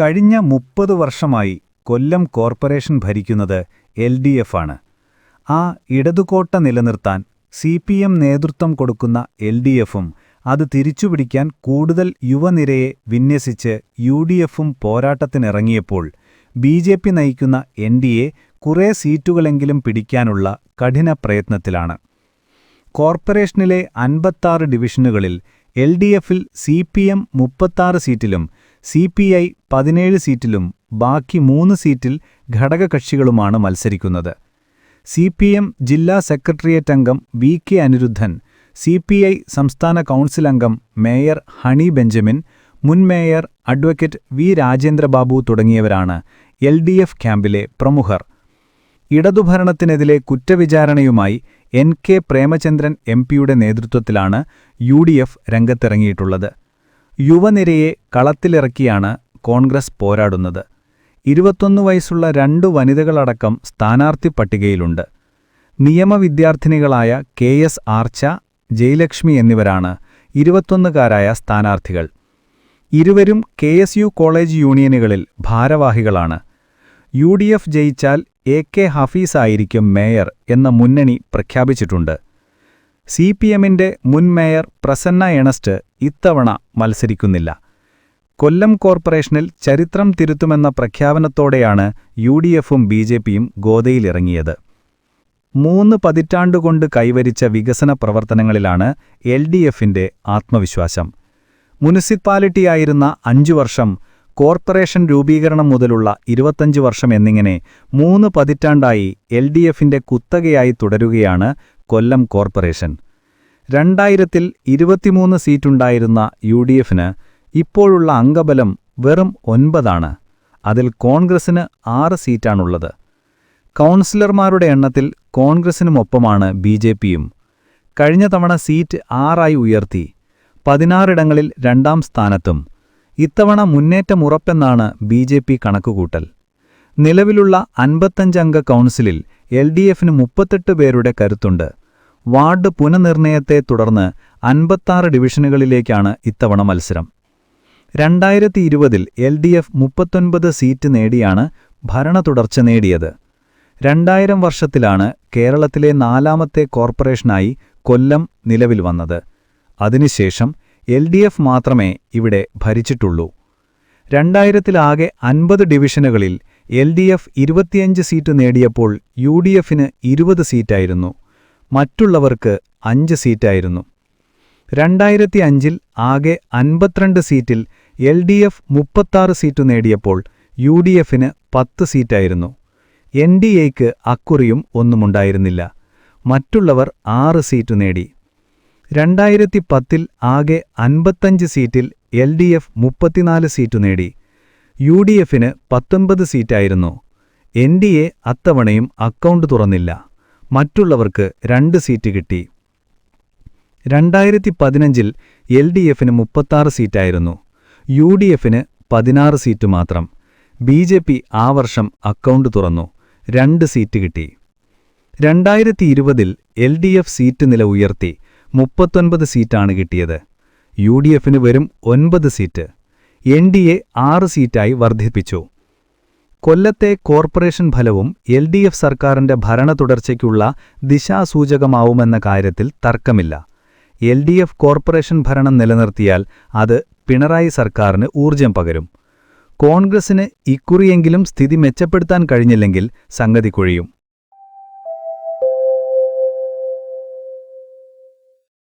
കഴിഞ്ഞ മുപ്പത് വർഷമായി കൊല്ലം കോർപ്പറേഷൻ ഭരിക്കുന്നത് എൽ ഡി എഫ് ആണ്. ആ ഇടതുകോട്ട നിലനിർത്താൻ സി പി എം നേതൃത്വം കൊടുക്കുന്ന എൽ ഡി എഫും അത് തിരിച്ചുപിടിക്കാൻ കൂടുതൽ യുവനിരയെ വിന്യസിച്ച് യു ഡി എഫും പോരാട്ടത്തിനിറങ്ങിയപ്പോൾ ബി ജെ പി നയിക്കുന്ന എൻ ഡി എ കുറേ സീറ്റുകളെങ്കിലും പിടിക്കാനുള്ള കഠിന പ്രയത്നത്തിലാണ്. കോർപ്പറേഷനിലെ അൻപത്താറ് ഡിവിഷനുകളിൽ എൽ ഡി എഫിൽ സി പി എം മുപ്പത്താറ് സീറ്റിലും സി പി ഐ പതിനേഴ് സീറ്റിലും ബാക്കി മൂന്ന് സീറ്റിൽ ഘടകകക്ഷികളുമാണ് മത്സരിക്കുന്നത്. സി പി എം ജില്ലാ സെക്രട്ടേറിയറ്റ് അംഗം V K Anirudhan C P I സംസ്ഥാന കൗൺസിൽ അംഗം മേയർ ഹണി ബെഞ്ചമിൻ മുൻ മേയർ അഡ്വക്കേറ്റ് വി രാജേന്ദ്രബാബു തുടങ്ങിയവരാണ് എൽ ഡി എഫ് ക്യാമ്പിലെ പ്രമുഖർ. ഇടതുഭരണത്തിനെതിരെ കുറ്റവിചാരണയുമായി എൻ കെ പ്രേമചന്ദ്രൻ എം പിയുടെ നേതൃത്വത്തിലാണ് യു ഡി എഫ് രംഗത്തിറങ്ങിയിട്ടുള്ളത്. യുവനിരയെ കളത്തിലിറക്കിയാണ് കോൺഗ്രസ് പോരാടുന്നത്. ഇരുപത്തൊന്ന് വയസ്സുള്ള രണ്ടു വനിതകളടക്കം സ്ഥാനാർത്ഥി പട്ടികയിലുണ്ട്. നിയമവിദ്യാർത്ഥിനികളായ കെ എസ് ആർച്ച ജയലക്ഷ്മി എന്നിവരാണ് ഇരുപത്തൊന്നുകാരായ സ്ഥാനാർത്ഥികൾ. ഇരുവരും കെ കോളേജ് യൂണിയനുകളിൽ ഭാരവാഹികളാണ്. യു ഡി എഫ് ജയിച്ചാൽ എ കെ ഹഫീസായിരിക്കും മേയർ എന്ന മുന്നണി പ്രഖ്യാപിച്ചിട്ടുണ്ട്. സി പി എമ്മിന്റെ മുൻ മേയർ പ്രസന്ന എണസ്റ്റ് ഇത്തവണ മത്സരിക്കുന്നില്ല. കൊല്ലം കോർപ്പറേഷനിൽ ചരിത്രം തിരുത്തുമെന്ന പ്രഖ്യാപനത്തോടെയാണ് യു ഡി എഫും ബി ജെ പിയും ഗോതയിലിറങ്ങിയത് മൂന്ന് പതിറ്റാണ്ടുകൊണ്ട് കൈവരിച്ച വികസന പ്രവർത്തനങ്ങളിലാണ് എൽ ഡി എഫിന്റെ ആത്മവിശ്വാസം. മുനിസിപ്പാലിറ്റിയായിരുന്ന അഞ്ചു വർഷം കോർപ്പറേഷൻ രൂപീകരണം മുതലുള്ള ഇരുപത്തഞ്ച് വർഷം എന്നിങ്ങനെ മൂന്ന് പതിറ്റാണ്ടായി എൽ ഡി എഫിന്റെ കുത്തകയായി തുടരുകയാണ് കൊല്ലം കോർപ്പറേഷൻ. രണ്ടായിരത്തിൽ ഇരുപത്തിമൂന്ന് സീറ്റുണ്ടായിരുന്ന യു ഡി എഫിന് ഇപ്പോഴുള്ള അംഗബലം വെറും ഒൻപതാണ്. അതിൽ കോൺഗ്രസിന് ആറ് സീറ്റാണുള്ളത്. കൗൺസിലർമാരുടെ എണ്ണത്തിൽ കോൺഗ്രസിനുമൊപ്പമാണ് ബി ജെ പിയും കഴിഞ്ഞ തവണ സീറ്റ് ആറായി ഉയർത്തി. പതിനാറിടങ്ങളിൽ രണ്ടാം സ്ഥാനത്തും. ഇത്തവണ മുന്നേറ്റമുറപ്പെന്നാണ് ബി ജെ പി കണക്കുകൂട്ടൽ. നിലവിലുള്ള അൻപത്തഞ്ചംഗ കൗൺസിലിൽ എൽ ഡി എഫിന് മുപ്പത്തെട്ട് പേരുടെ കരുത്തുണ്ട്. വാർഡ് പുനർനിർണയത്തെ തുടർന്ന് അൻപത്താറ് ഡിവിഷനുകളിലേക്കാണ് ഇത്തവണ മത്സരം. രണ്ടായിരത്തി ഇരുപതിൽ എൽ ഡി എഫ് മുപ്പത്തൊൻപത് സീറ്റ് നേടിയാണ് ഭരണ തുടർച്ച നേടിയത്. രണ്ടായിരം വർഷത്തിലാണ് കേരളത്തിലെ നാലാമത്തെ കോർപ്പറേഷനായി കൊല്ലം നിലവിൽ വന്നത്. അതിനുശേഷം എൽ ഡി എഫ് മാത്രമേ ഇവിടെ ഭരിച്ചിട്ടുള്ളൂ. രണ്ടായിരത്തിലാകെ അൻപത് ഡിവിഷനുകളിൽ എൽ ഡി എഫ് ഇരുപത്തിയഞ്ച് സീറ്റ് നേടിയപ്പോൾ യു ഡി എഫിന് ഇരുപത് സീറ്റായിരുന്നു. മറ്റുള്ളവർക്ക് അഞ്ച് സീറ്റായിരുന്നു. രണ്ടായിരത്തി അഞ്ചിൽ ആകെ അൻപത്തിരണ്ട് സീറ്റിൽ എൽ ഡി എഫ് മുപ്പത്താറ് സീറ്റ് നേടിയപ്പോൾ യു ഡി എഫിന് പത്ത് സീറ്റായിരുന്നു. എൻ ഡി എക്ക് അക്കുറിയും ഒന്നുമുണ്ടായിരുന്നില്ല. മറ്റുള്ളവർ ആറ് സീറ്റ് നേടി. രണ്ടായിരത്തി പത്തിൽ ആകെ അൻപത്തഞ്ച് സീറ്റിൽ എൽ ഡി എഫ് മുപ്പത്തിനാല് സീറ്റു നേടി. യു ഡി എഫിന് പത്തൊൻപത് സീറ്റായിരുന്നു. എൻ ഡി എ അത്തവണയും അക്കൗണ്ട് തുറന്നില്ല. മറ്റുള്ളവർക്ക് രണ്ട് സീറ്റ് കിട്ടി. രണ്ടായിരത്തി പതിനഞ്ചിൽ എൽ ഡി എഫിന് മുപ്പത്താറ് സീറ്റായിരുന്നു. യു ഡി എഫിന് പതിനാറ് സീറ്റ് മാത്രം. ബി ജെ പി ആ വർഷം അക്കൗണ്ട് തുറന്നു. രണ്ട് സീറ്റ് കിട്ടി. രണ്ടായിരത്തി ഇരുപതിൽ എൽ ഡി എഫ് സീറ്റ് നില ഉയർത്തി. മുപ്പത്തൊൻപത് സീറ്റാണ് കിട്ടിയത്. യു ഡി എഫിന് വരും ഒൻപത് സീറ്റ്. എൻ ഡി എ ആറ് സീറ്റായി വർദ്ധിപ്പിച്ചു. കൊല്ലത്തെ കോർപ്പറേഷൻ ഫലവും എൽ ഡി എഫ് സർക്കാരിന്റെ ഭരണ തുടർച്ചയ്ക്കുള്ള ദിശാസൂചകമാവുമെന്ന കാര്യത്തിൽ തർക്കമില്ല. എൽ ഡി എഫ് കോർപ്പറേഷൻ ഭരണം നിലനിർത്തിയാൽ അത് പിണറായി സർക്കാരിന് ഊർജം പകരും. കോൺഗ്രസിന് ഇക്കുറിയെങ്കിലും സ്ഥിതി മെച്ചപ്പെടുത്താൻ കഴിഞ്ഞില്ലെങ്കിൽ സംഗതി കുഴിയും.